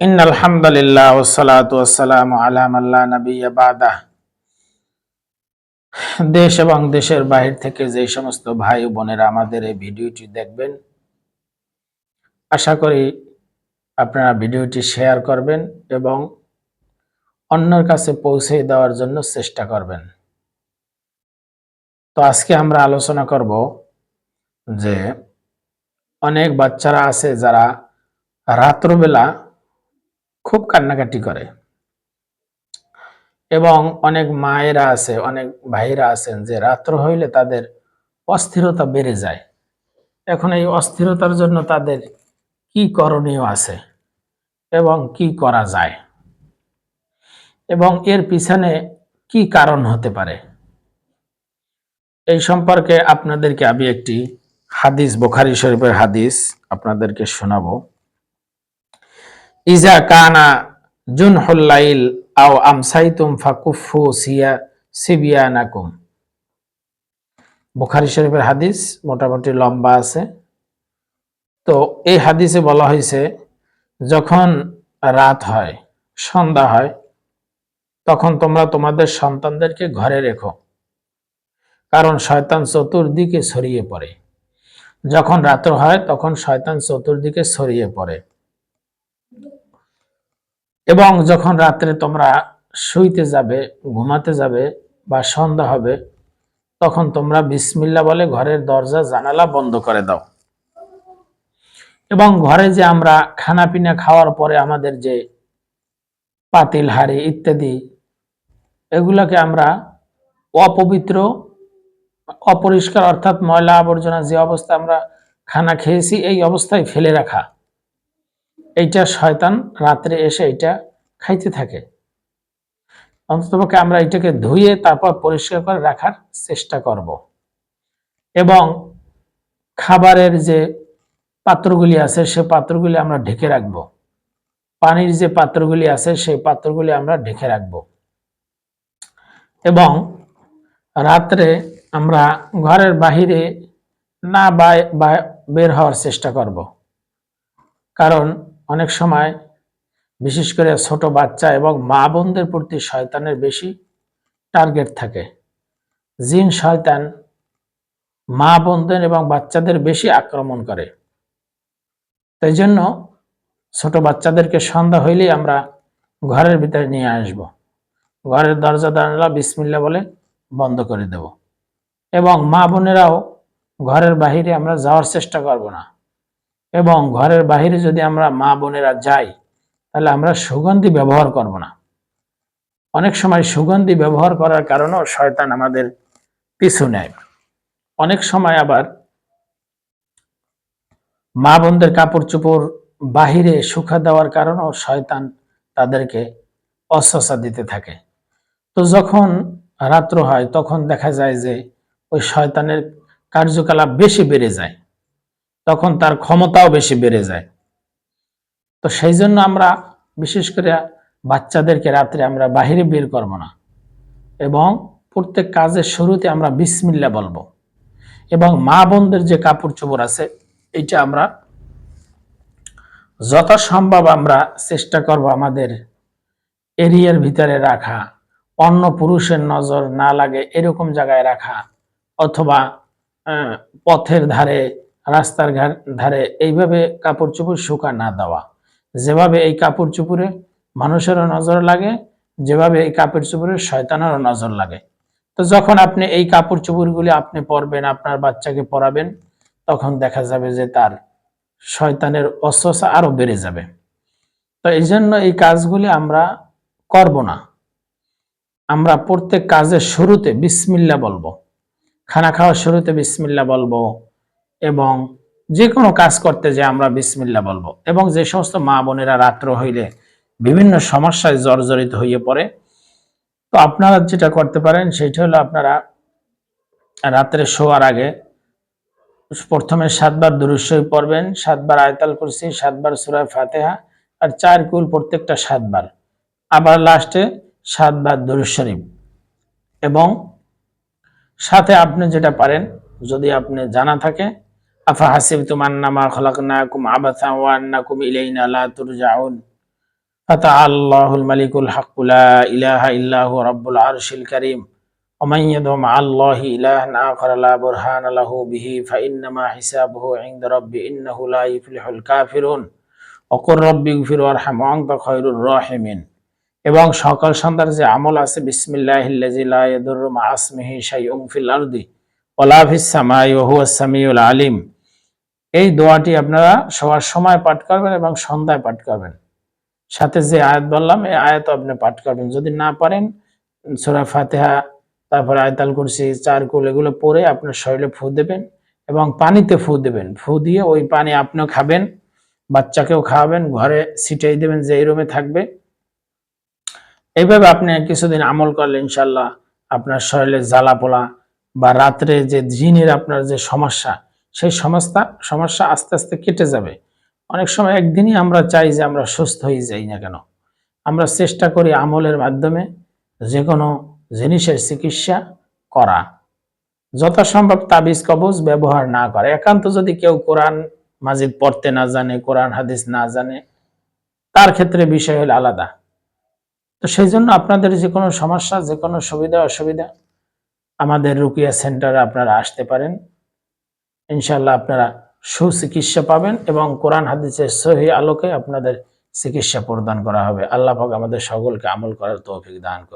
إن الحمد لله والصلاة والسلام على من لا نبي بعده দেশ এবং দেশের বাহির থেকে যে সমস্ত ভাই ও বোনেরা আমাদের এই ভিডিওটি দেখবেন আশা করি আপনারা ভিডিওটি শেয়ার করবেন এবং অন্যের কাছে পৌঁছে দেওয়ার জন্য চেষ্টা করবেন তো আজকে আমরা আলোচনা করব যে অনেক বাচ্চারা আছে যারা রাত্রবেলা খুব কান্নাকাটি করে। এবং অনেক মায়েরা আছে, অনেক ভাইরা আছেন যে রাত্র হইলে তাদের অস্থিরতা বেড়ে যায়। এখন এই অস্থিরতার জন্য তাদের কি করণীয় আছে এবং কি করা যায়? এবং এর পিছনে কি কারণ হতে পারে? এই সম্পর্কে আপনাদেরকে আমি একটি হাদিস, বোখারি শরীফের হাদিস আপনাদেরকে শোনাবো। ইজা কানা জুন হল্লাইল আও আমসাইতুম ফাকুফু সিয়া সিবিয়ানাকুম। বুখারি শরীফের হাদিস মোটামুটি লম্বা আছে। তো এই হাদিসে বলা হয়েছে, যখন রাত হয়, সন্ধ্যা হয়, তখন তোমরা তোমাদের সন্তানদেরকে ঘরে রেখো। কারণ শয়তান চতুর্দিকে ছড়িয়ে পড়ে। যখন রাত্র হয়, তখন শয়তান চতুর্দিকে ছড়িয়ে পড়ে। এবং যখন রাত্রে তোমরা শুইতে যাবে, ঘুমাতে যাবে বা সন্ধ্যা হবে, তখন তোমরা বিসমিল্লা বলে ঘরের দরজা, জানালা বন্ধ করে দাও। এবং ঘরে যে আমরা খানা পিনা খাওয়ার পরে আমাদের যে পাতিল, হাড়ি ইত্যাদি, এগুলাকে আমরা অপবিত্র, অপরিষ্কার অর্থাৎ ময়লা আবর্জনা যে অবস্থায় আমরা খানা খেয়েছি, এই অবস্থায় ফেলে রাখা। এইটা শয়তান রাত্রে এসে এটা খাইতে থাকে। অন্ততপক্ষে আমরা এটাকে ধুয়ে তারপর পরিষ্কার করে রাখার চেষ্টা করব। এবং খাবারের যে পাত্রগুলি আছে, সে পাত্রগুলি আমরা ঢেকে রাখব। পানির যে পাত্রগুলি আছে, সেই পাত্রগুলি আমরা ঢেকে রাখব। এবং রাত্রে আমরা ঘরের বাহিরে না বের হওয়ার চেষ্টা করব। কারণ অনেক সময়, বিশেষ করে ছোট বাচ্চা এবং মা বোনদের প্রতি শয়তানের বেশি টার্গেট থাকে। জিন শয়তান মা বোনদের এবং বাচ্চাদের বেশি আক্রমণ করে। তাই জন্য ছোট বাচ্চাদেরকে সন্ধ্যা হইলেই আমরা ঘরের ভিতরে নিয়ে আসব। ঘরের দরজা দাঁড়ালা বিসমিল্লা বলে বন্ধ করে দেব। এবং মা বোনেরাও ঘরের বাহিরে আমরা যাওয়ার চেষ্টা করব না। এবং ঘরের বাহিরে যদি আমরা মা বোনেরা যাই, তাহলে আমরা সুগন্ধি ব্যবহার করব না। অনেক সময় সুগন্ধি ব্যবহার করার কারণেও শয়তান আমাদের পিছু নেয়। অনেক সময় আবার মা বোনদের কাপড় চোপড় বাহিরে শুকা দেওয়ার কারণেও শয়তান তাদেরকে অস্বসা দিতে থাকে। তো যখন রাত্র হয়, তখন দেখা যায় যে ওই শয়তানের কার্যকলাপ বেশি বেড়ে যায়। তখন তার ক্ষমতাও বেশি বেড়ে যায়। তো সেই জন্য আমরা, বিশেষ করে বাচ্চাদেরকে রাত্রে আমরা বাহিরে বের করব না। এবং প্রত্যেক কাজের শুরুতে আমরা বিসমিল্লা বলব। এবং মা বোনদের যে কাপড় চোপড় আছে এটা আমরা যথাসম্ভব আমরা চেষ্টা করব আমাদের এরিয়ার ভিতরে রাখা, অন্য পুরুষের নজর না লাগে এরকম জায়গায় রাখা, অথবা পথের ধারে রাস্তার ধারে এইভাবে কাপড় চোপড় শুকা না দেওয়া। যেভাবে এই কাপড় চুপুরে মানুষেরও নজর লাগে, যেভাবে এই কাপড় চুপুরে শয়তানেরও নজর লাগে। তো যখন আপনি এই কাপড় চুপুরগুলি আপনি পরবেন, আপনার বাচ্চাকে পরাবেন, তখন দেখা যাবে যে তার শয়তানের অস্ত্রসা আরও বেড়ে যাবে। তো এই জন্য এই কাজগুলি আমরা করব না। আমরা প্রত্যেক কাজের শুরুতে বিসমিল্লা বলব। খানা খাওয়ার শুরুতে বিসমিল্লা বলব। এবং যে কোনো কাজ করতে যে আমরা বিসমিল্লা বলব এবং যে সমস্ত মা বোনেরা রাত্র হইলে বিভিন্ন সমস্যায় জর্জরিত হয়ে পড়ে, তো আপনারা যেটা করতে পারেন সেটা হলো আপনারা রাত্রে শোয়ার আগে প্রথমে সাতবার দুরুশ্বই পড়বেন, সাতবার আয়তাল করছি সাতবার সুরায় ফাতেহা আর চার কুল প্রত্যেকটা সাতবার। আবার লাস্টে সাতবার দুরুশরীফ এবং সাথে আপনি যেটা পারেন, যদি আপনি জানা থাকে আফা হাসিবতুম আন্নামা খলাকনাকুম আবাথা ওয়া আন্নাকুম ইলাইনা লা তুরজাউন فتعالى الله الملك الحق لا إله إلا هو رب العرش الكريم ومن يدع مع الله إلها آخر لا برهان له به فإنما حسابه عند ربي إنه لا يفلح الكافرون وقل ربي اغفر وارحم وأنت خير الراحمين এবং সকাল সন্ধ্যার যে আমল আছে বিসমিল্লাহিল্লাযী লা ইয়াদুররু মা আসমিহি শাইউন ফিল আরদি ওয়ালা ফিস সামাই ওয়া হুয়াস সামিউল আলিম এই দোয়াটি আপনারা সবার সময় পাঠ করবেন এবং সন্ধ্যায় পাঠ করবেন। সাথে যে আয়াত বললাম, এই আয়াত আপনি পাঠ করবেন। যদি না পারেন, সোরা ফাতেহা, তারপরে আয়তাল কুরসি চার কুল এগুলো পরে আপনার শরীরে ফু দেবেন এবং পানিতে ফু দেবেন। ফু দিয়ে ওই পানি আপনিও খাবেন, বাচ্চাকেও খাওয়াবেন, ঘরে ছিটাই দেবেন যে এই রুমে থাকবে। এইভাবে আপনি কিছুদিন আমল করলে ইনশাল্লাহ আপনার শরীরে জ্বালা পোলা বা রাত্রে যে জিনের আপনার যে সমস্যা সেই সমস্যা সমস্যা আস্তে আস্তে কেটে যাবে। অনেক সময় একদিনই আমরা চাই যে আমরা সুস্থ হয়ে যাই না কেন। আমরা চেষ্টা করি আমলের মাধ্যমে যে কোনো জিনিসের চিকিৎসা করা। যথাসম্ভব তাবিজ, কবজ ব্যবহার না করে। একান্ত যদি কেউ কোরআন মাজিদ পড়তে না জানে, কোরআন, হাদিস না জানে, তার ক্ষেত্রে বিষয় হলো আলাদা। তো সেই জন্য আপনাদের যে কোনো সমস্যা যে কোনো সুবিধা, অসুবিধা আমাদের রুকিয়া সেন্টারে আপনারা আসতে পারেন। ইনশাল্লাহ আপনারা সুচিকিৎসা পাবেন এবং কোরআন হাদিসের সহি আলোকে আপনাদের চিকিৎসা প্রদান করা হবে। আল্লাহ পাক আমাদের সকলকে আমল করার তৌফিক দান করুন।